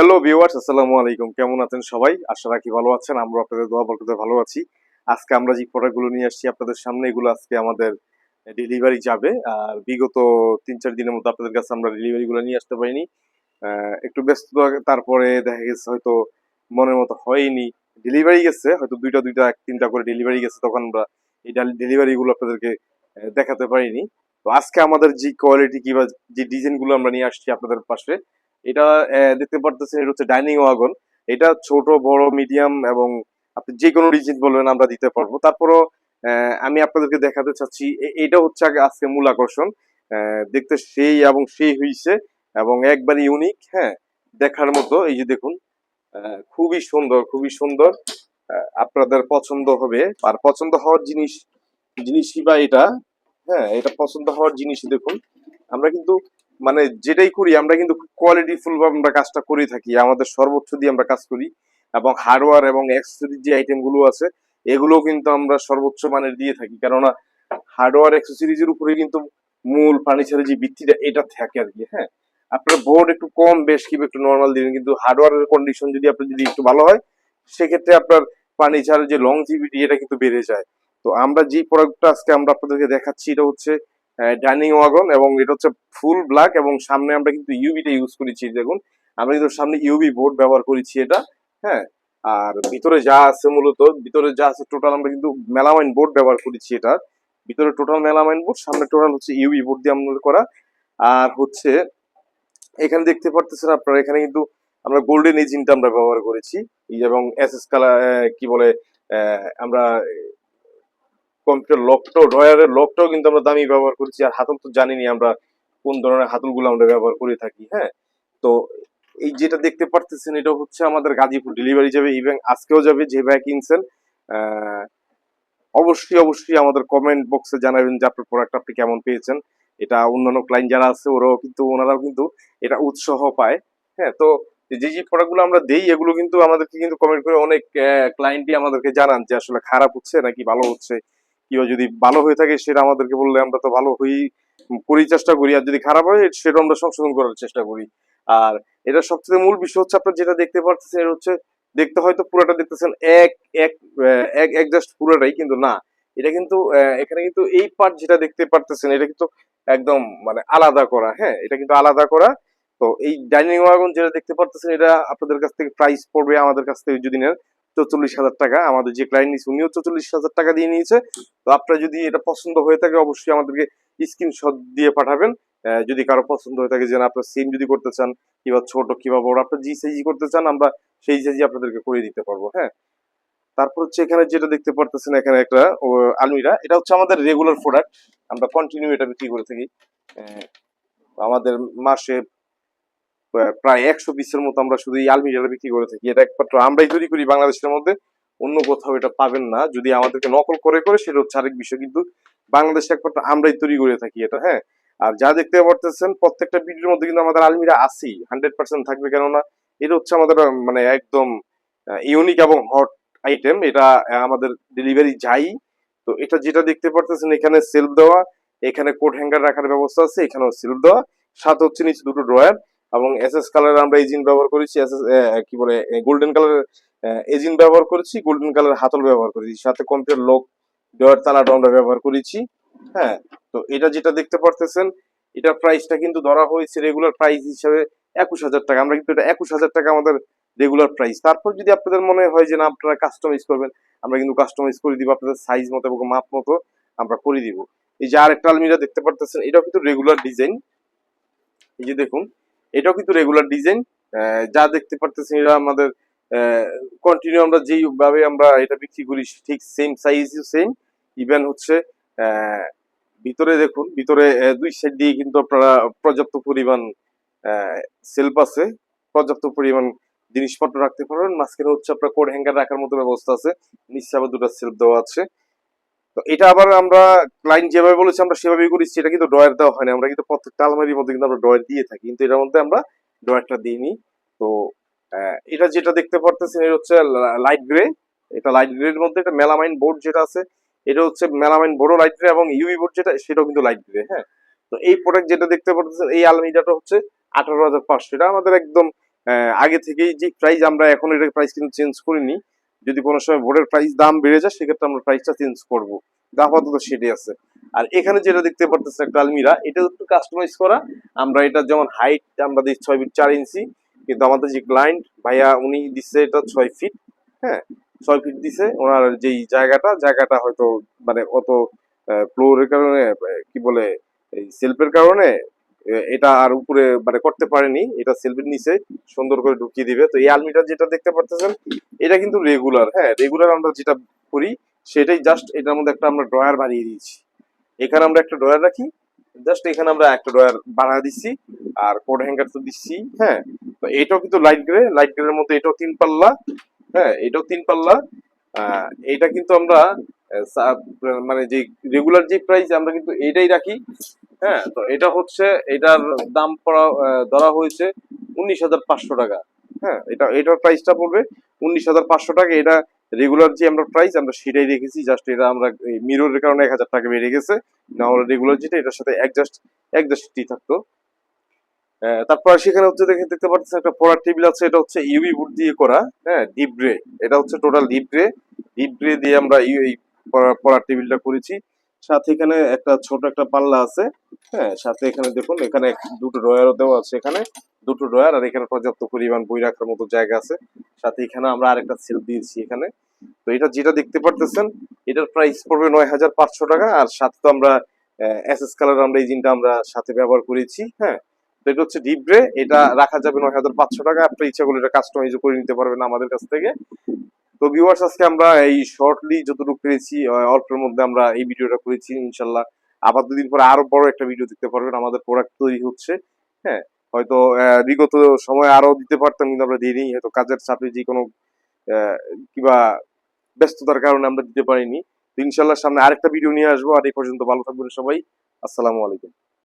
Hello viewers আসসালামু আলাইকুম। কেমন আছেন সবাই? আশা রাখি ভালো আছেন। আমরা আপনাদের দোয়া বলতে ভালো আছি। আজকে আমরা যে প্রোডাক্টগুলো নিয়ে আসছি, আপনাদের সামনে এগুলো আজকে আমাদের ডেলিভারি যাবে। আর বিগত তিন চার দিনের মধ্যে আপনাদের কাছে আমরা ডেলিভারি গুলো নিয়ে আসতে পারিনি। একটু ব্যস্ত তারপরে দেখা গেছে হয়তো মনের মতো হয়নি। ডেলিভারি গেছে, হয়তো দুইটা দুইটা, এক, তিনটা করে ডেলিভারি গেছে, তখন আমরা এই ডেলিভারি গুলো আপনাদেরকে দেখাতে পারিনি। তো আজকে আমাদের যে কোয়ালিটি কিংবা যে ডিজাইনগুলো আমরা নিয়ে আসছি আপনাদের পাশে এটা দেখতে পারতেছেন, এটা হচ্ছে ডাইনিং ওয়াগন। এটা ছোট, বড়, মিডিয়াম এবং আপনি যে কোনো ডিজাইন বলবেন, আমরা দিতে পারব। তারপরও আমি আপনাদেরকে দেখাতে চাচ্ছি এটা হচ্ছে আগে, আজকে মূল আকর্ষণ। দেখতে সেই এবং সেই হইছে এবং একবারই ইউনিক হ্যাঁ দেখার মতো। এই যে দেখুন খুবই সুন্দর খুবই সুন্দর। আপনাদের পছন্দ হবে। আর পছন্দ হওয়ার জিনিস, জিনিসই বা এটা হ্যাঁ এটা পছন্দ হওয়ার জিনিস দেখুন। আমরা কিন্তু মানে যেটাই করি, আমরা কিন্তু কোয়ালিটি ফুল আমরা কাজটা করে থাকি। আমাদের সর্বোচ্চ দিয়ে আমরা কাজ করি। এবং হার্ডওয়্যার এবং অ্যাক্সেসরি যে আইটেমগুলো আছে, এগুলো কিন্তু আমরা সর্বোচ্চ মানের দিয়ে থাকি। কেননা হার্ডওয়্যার অ্যাক্সেসরিজের উপরে কিন্তু মূল ফার্নিচারের যে ভিত্তিটা, এটা থাকে আর কি হ্যাঁ? আপনার বোর্ড একটু কম, বেশ কিংবা একটু নর্মাল দিবেন। কিন্তু হার্ডওয়্যারের কন্ডিশন যদি আপনার যদি একটু ভালো হয়, সেক্ষেত্রে আপনার ফার্নিচারের যে লংজিভিটি এটা কিন্তু বেড়ে যায়। তো আমরা যে প্রোডাক্টটা আজকে আমরা আপনাদেরকে দেখাচ্ছি, এটা হচ্ছে ডাইনিং ওয়াগন এবং এটা হচ্ছে ফুল ব্ল্যাক এবং সামনে আমরা কিন্তু ইউবিটা ইউজ করেছি, দেখুন। আমরা কিন্তু সামনে ইউবি বোর্ড ব্যবহার করেছি এটা হ্যাঁ? আর ভিতরে যা আছে মূলত, ভিতরে যা আছে টোটাল আমরা কিন্তু মেলামাইন বোর্ড ব্যবহার করেছি এটা। ভিতরে টোটাল মেলামাইন বোর্ড সামনে টোটাল হচ্ছে ইউবি বোর্ড দিয়ে আমাদের করা। আর হচ্ছে, এখানে দেখতে পারতেছেন আপনারা, এখানে কিন্তু আমরা গোল্ডেন ইঞ্জিনটা আমরা ব্যবহার করেছি। এবং এস এস কালার কি বলে আমরা কম্পিউটার লকটাও, ড্রয়ারের লকটাও কিন্তু আমরা দামি ব্যবহার করেছি। আর হাতল তো জানিনি আমরা কোন ধরনের হাতলগুলো আমরা ব্যবহার করে থাকি হ্যাঁ? তো এই যেটা দেখতে পারতেছেন, এটা হচ্ছে আমাদের গাজীপুর ডেলিভারি যাবে ইভেন আজকেও যাবে, যে ভাই কিনছেন। অবশ্যই অবশ্যই আমাদের কমেন্ট বক্সে জানাবেন যে আপনার প্রোডাক্ট আপনি কেমন পেয়েছেন। এটা অন্যান্য ক্লায়েন্ট যারা আছে, ওরাও কিন্তু, ওনারাও কিন্তু এটা উৎসাহ পায় হ্যাঁ? তো যে যে প্রোডাক্টগুলো আমরা দেই, এগুলো কিন্তু আমাদেরকে কিন্তু কমেন্ট করে অনেক ক্লায়েন্টই আমাদেরকে জানান যে আসলে খারাপ হচ্ছে নাকি ভালো হচ্ছে। কিংবা যদি ভালো হয়ে থাকে সেটা আমাদেরকে বললে আমরা তো ভালো হই করি চেষ্টা করি। আর যদি খারাপ হয়, সেটা আমরা সংশোধন করার চেষ্টা করি। আর এটা সবচেয়ে মূল বিষয় হচ্ছে আপনার যেটা দেখতে পাচ্ছেন এটা হচ্ছে দেখতে হয়তো পুরোটা দেখতেছেন, এক এক এক এক জাস্ট পুরোটাই, কিন্তু না। এটা কিন্তু এখানে কিন্তু এই পার্ট যেটা দেখতে পারতেছেন, এটা কিন্তু একদম মানে আলাদা করা হ্যাঁ? এটা কিন্তু আলাদা করা। তো এই ডাইনিং ওয়াগন যেটা দেখতে পারতেছেন, এটা আপনাদের কাছ থেকে প্রাইস পড়বে, আমাদের কাছ থেকে যদি নেন। চৌচল্লিশ হাজার টাকা, আমাদের যে ক্লায়েন্ট নিয়েছে উনিও চৌচল্লিশ হাজার টাকা দিয়ে নিয়েছে। তো আপনার যদি এটা পছন্দ হয়ে থাকে, অবশ্যই আমাদেরকে স্ক্রিনশট দিয়ে পাঠাবেন। যদি কারও পছন্দ হয়ে থাকে, যে না, আপনার সিম যদি করতে চান, কিংবা ছোট, কিংবা বড়, আপনার যে সাইজই করতে চান, আমরা সেই সাইজই আপনাদেরকে করে দিতে পারব হ্যাঁ? তারপর হচ্ছে এখানে যেটা দেখতে পারতেছেন, এখানে একটা আলমিরা। এটা হচ্ছে আমাদের রেগুলার প্রোডাক্ট আমরা কন্টিনিউ এটা বিক্রি করে থাকি। আমাদের মাসে প্রায় একশো পিসের মতো আমরা শুধু এই আলমিরাটা বিক্রি করে থাকি। এটা একমাত্র আমরাই তৈরি করি বাংলাদেশের মধ্যে। অন্য কোথাও এটা পাবেন না। যদি আমাদেরকে নকল করে করে, সেটা হচ্ছে আরেক বিষয়। কিন্তু বাংলাদেশে একমাত্র আমরাই তৈরি করে থাকি এটা হ্যাঁ? আর যা দেখতে পারতেছেন, প্রত্যেকটা ভিডিওর মধ্যে কিন্তু আমাদের আলমিরা আছেই। হান্ড্রেড পার্সেন্ট থাকবে কেননা এটা হচ্ছে আমাদের মানে একদম ইউনিক এবং হট আইটেম। এটা আমাদের ডেলিভারি যাই। তো এটা যেটা দেখতে পারতেছেন, এখানে সেলফ দেওয়া। এখানে কোট হ্যাঙ্গার রাখার ব্যবস্থা আছে, এখানেও সেলফ দেওয়া। সাথে হচ্ছে নিচে দুটো ড্রয়ার। এবং এস এস কালার আমরা এজিন ব্যবহার করেছি এস এস কি বলে গোল্ডেন কালার এজিন ব্যবহার করেছি গোল্ডেন কালার হাতল ব্যবহার করেছি। সাথে কম্পিউটার লক ডয়ার তালাটা আমরা ব্যবহার করেছি হ্যাঁ? তো এটা যেটা দেখতে পারতেছেন, এটা প্রাইসটা কিন্তু ধরা হয়েছে রেগুলার প্রাইস হিসাবে একুশ হাজার টাকা। আমরা কিন্তু এটা একুশ হাজার টাকা আমাদের রেগুলার প্রাইস তারপর যদি আপনাদের মনে হয় যে না, আপনারা কাস্টমাইজ করবেন, আমরা কিন্তু কাস্টমাইজ করে দিব, আপনাদের সাইজ মতো এবং মাপ মতো আমরা করে দিব। এই যে আরেকটা আলমিরা দেখতে পারতেছেন, এটাও কিন্তু রেগুলার ডিজাইন এই যে দেখুন এটাও কিন্তু রেগুলার ডিজাইন যা দেখতে পারতেছেন এটা আমাদের কন্টিনিউ আমরা যেই ভাবে আমরা এটা বিক্রি করি, ঠিক সেম সাইজ সেম ইভেন হচ্ছে ভিতরে দেখুন, ভিতরে দুই সাইড দিয়ে কিন্তু আপনারা পর্যাপ্ত পরিমাণ সেলফ আছে। পর্যাপ্ত পরিমাণ জিনিসপত্র রাখতে পারবেন। মাঝখানে হচ্ছে আপনার কোড হ্যাঙ্গার রাখার মতো ব্যবস্থা আছে। নিচে আবার দুটো সেলফ দেওয়া আছে। তো এটা আবার আমরা ক্লায়েন্ট যেভাবে বলেছি আমরা সেভাবেই করেছি, এটা কিন্তু ডয়ার দেওয়া হয় না আমরা কিন্তু প্রত্যেকটা আলমারির মধ্যে কিন্তু আমরা ডয়ার দিয়ে থাকি, কিন্তু এটার মধ্যে আমরা ডয়ারটা দিইনি। তো এটা যেটা দেখতে পারতেছেন, এটা হচ্ছে লাইট গ্রে এটা লাইট গ্রে এর মধ্যে এটা মেলামাইন বোর্ড যেটা আছে, এটা হচ্ছে মেলামাইন বড় লাইট গ্রে এবং ইউভি বোর্ড যেটা, সেটাও কিন্তু লাইট গ্রে হ্যাঁ? তো এই প্রোডাক্ট যেটা দেখতে পারতেছেন, এই আলমিরাটা হচ্ছে আঠারো হাজার পাঁচশো। এটা আমাদের একদম আগে থেকেই যে প্রাইস আমরা এখন এটার প্রাইস কিন্তু চেঞ্জ করিনি। যদি কোনো সময় বোর্ডের প্রাইস দাম বেড়ে যায়, সেক্ষেত্রে আমরা প্রাইসটা চেঞ্জ করব। আপাতত সেটাই আছে। আর এখানে যেটা দেখতে পারতেছে একটা আলমিরা, এটা একটু কাস্টমাইজ করা। আমরা এটা যেমন হাইট আমরা দিই ছয় ফিট চার ইঞ্চি কিন্তু আমাদের যে ক্লায়েন্ট ভাইয়া উনি দিচ্ছে এটা ছয় ফিট হ্যাঁ? ছয় ফিট দিছে, ওনার যেই জায়গাটা জায়গাটা হয়তো মানে অত ফ্লোরের কারণে, কি বলে, এই সেলফের কারণে এটা আর উপরে মানে করতে পারেনি, এটা সেলফের নিচে সুন্দর করে ঢুকিয়ে দিবে। তো এই আলমিটা যেটা দেখতে পারতেছেন, এটা কিন্তু রেগুলার হ্যাঁ রেগুলার আমরা যেটা করি, সেটাই জাস্ট এটার মধ্যে একটা আমরা ড্রয়ার বানিয়ে দিয়েছি। এখানে আমরা একটা ড্রয়ার রাখি জাস্ট এখানে আমরা একটা ড্রয়ার বানিয়ে দিচ্ছি আর কোড হ্যাঙ্গার তো দিচ্ছি হ্যাঁ। তো এটাও কিন্তু লাইট গ্রে লাইট গ্রের মধ্যে এটাও তিন পাল্লা হ্যাঁ এটাও তিন পাল্লা। এটা কিন্তু আমরা মানে যে রেগুলার যে প্রাইস আমরা কিন্তু এটাই রাখি। হ্যাঁ তো এটা হচ্ছে, এটার দাম পড়া ধরা হয়েছে উনিশ হাজার পাঁচশো টাকা। হ্যাঁ এটা, এটার প্রাইসটা পড়বে উনিশ হাজার পাঁচশো টাকা। এটা রেগুলার যে আমরা প্রাইস আমরা সেটাই রেখেছি জাস্ট এটা আমরা মিররের কারণে এক হাজার টাকা বেড়ে গেছে। না আমরা রেগুলার যেটা, এটার সাথে অ্যাডজাস্ট অ্যাডজাস্টই থাকতো। তারপর সেখানে হচ্ছে দেখে, দেখতে পাচ্ছেন একটা পড়ার টেবিল আছে, এটা হচ্ছে ইউবি বোর্ড দিয়ে করা। হ্যাঁ ডিপ গ্রে এটা হচ্ছে total deep grey deep grey দিয়ে আমরা ইউ- এই পড়ার টেবিলটা করেছি। সাথে এখানে একটা ছোট একটা পাল্লা আছে হ্যাঁ সাথে এখানে দেখুন, এখানে দুটো ড্রয়ারও দেওয়া আছে এখানে, দুটো ড্রয়ার আর এখানে পর্যাপ্ত পরিমাণ বই রাখার মতো জায়গা আছে। সাথে এখানে আমরা আরেকটা সেল দিয়েছি এখানে। তো এটা যেটা দেখতে পারতেছেন, এটার প্রাইস পড়বে নয় হাজার পাঁচশো টাকা আর সাথে তো আমরা এসএস কালার আমরা এই জিনটা আমরা সাথে ব্যবহার করেছি হ্যাঁ। তো এটা হচ্ছে ডিপ গ্রে এটা রাখা যাবে নয় হাজার পাঁচশো টাকা। আপনার ইচ্ছা করলে এটা কাস্টমাইজ করে নিতে পারবেন আমাদের কাছ থেকে। তো ভিউয়ার্স আজকে আমরা এই শর্টলি যতটুকু পেরেছি অল্পের মধ্যে আমরা এই ভিডিওটা করেছি, ইনশাল্লাহ। আবার দুদিন পরে আরও বড় একটা ভিডিও দেখতে পারবেন, আমাদের প্রোডাক্ট তৈরি হচ্ছে হ্যাঁ। হয়তো বিগত সময় আরও দিতে পারতাম, কিন্তু আমরা দিইনি, হয়তো কাজের চাপে যে কোনো কিবা ব্যস্ততার কারণে আমরা দিতে পারিনি। ইনশাল্লাহ সামনে আরেকটা ভিডিও নিয়ে আসব, আর এই পর্যন্ত ভালো থাকবেন সবাই। আসসালামু আলাইকুম।